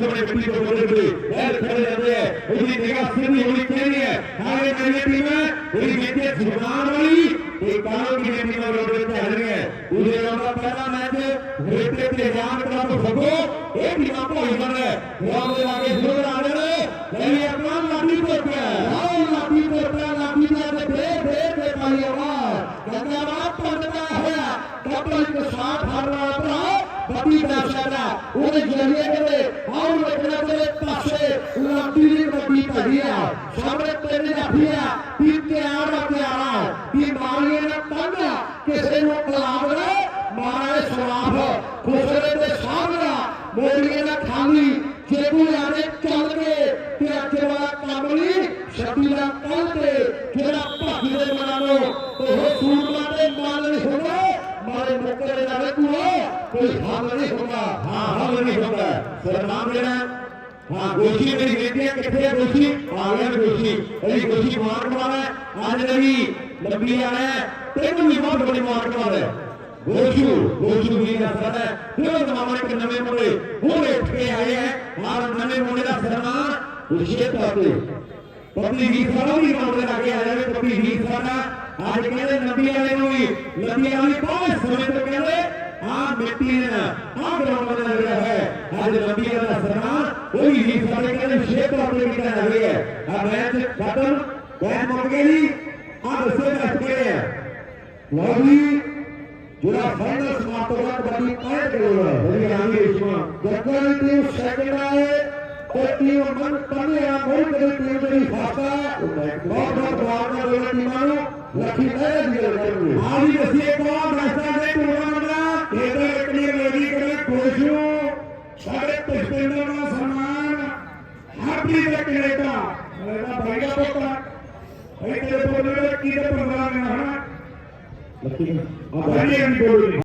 समय बच्चे को बोले बोले पैर खड़े रहते हैं उनकी निगाह सिंधी होनी है हमारे मेरे टीम में उनकी नीचे ज़ुबान वाली एक कारण की टीम में लोग रहते हैं है उधर हमारा पहला मैच रेटे के जान का तो सबको एक ही आपको तो हिलना है। राम के आगे ज़ोर आ रहे हैं। नहीं अपना लाठी को पे आओ लाठी को पे लाठी ने दे दे दे भाई आवाज़ धन्यवाद पड़ता तो है कपल के साथ हार रहा था। ਬੱਤੀ ਦਰਸ਼ਕਾਂ ਉਹਦੇ ਜਰੀਏ ਕਹਿੰਦੇ ਆਉਣ ਵੇਖਣਾ ਤੇਰੇ ਪਾਸੇ ਲਾਟੀ ਦੀ ਵੱਡੀ ਭੜੀ ਆ। ਸਾਹਮਣੇ ਤਿੰਨ ਜਾਫੀ ਆ। ਕੀ ਤਿਆਰ ਆ। ਤਿਆਰਾ ਕੀ ਮਾਰੀਏ ਨਾ ਪੰਨ ਕਿਸੇ ਨੂੰ ਕਲਾਬ ਨਾ ਮਾਰੇ ਸਵਾਫ ਖੁਸਰੇ ਤੇ ਸਾਹਮਣਾ ਮੋਰੀਏ ਨਾ ਖਾਲੀ हम नहीं छोड़ूँगा हाँ हम नहीं छोड़ूँगा सलाम देना हाँ गोशी मेरी बेटी है कितने गोशी आ गया गोशी अरे गोशी मार कमाल है आज लगी। लंबी आ है। तेरे भी बहुत बड़ी मार कमाल है। गोशु गोशु जी का सर है फिर हमारे के नवे मुंडे। पूरे ठे आए हैं। और नवे मुंडे का सलाम उसे पाते पब्लिक ही सारा भी मामले आगे आ जाए पब्लिक ही सारा आज कहते नबी वाले। को भी नबी वाले पाँच समय तक कहते ವ್ಯಕ್ತಿಯನ್ನ ಆಕ್ರಮಣದಲ್ಲಿ है। आज लंबिया का सरकार वही ही सारे के शेप अपने की तरह हुई है। और मैच तो खत्म मैच मगेली और उससे मैच के लॉबी जुड़ा फाइनल समाप्त होगा तो कबड्डी काय करेगा यदि आगे इसमें जगवाली टीम सेकंड आए और टीम मन पड़े या मोरी करे टीम मेरी भाषा बहुत बहुत भावना वाली टीम लकी है आज ही बस एक और रास्ता ਪੁਸ਼ਪਿੰਦਰ ਦਾ ਸਨਮਾਨ ਹਰਪ੍ਰੀਤ ਦੇ ਕੈਨੇਡਾ ਮੇਰਾ ਭਾਈ ਦਾ ਪੁੱਤ ਇੱਥੇ ਬੋਲੇ ਕੀ ਦੇ 15 ਨੇ ਹਨਾ ਲੱਕੀ ਆ ਭਾਈ ਇਹ ਬੋਲੇ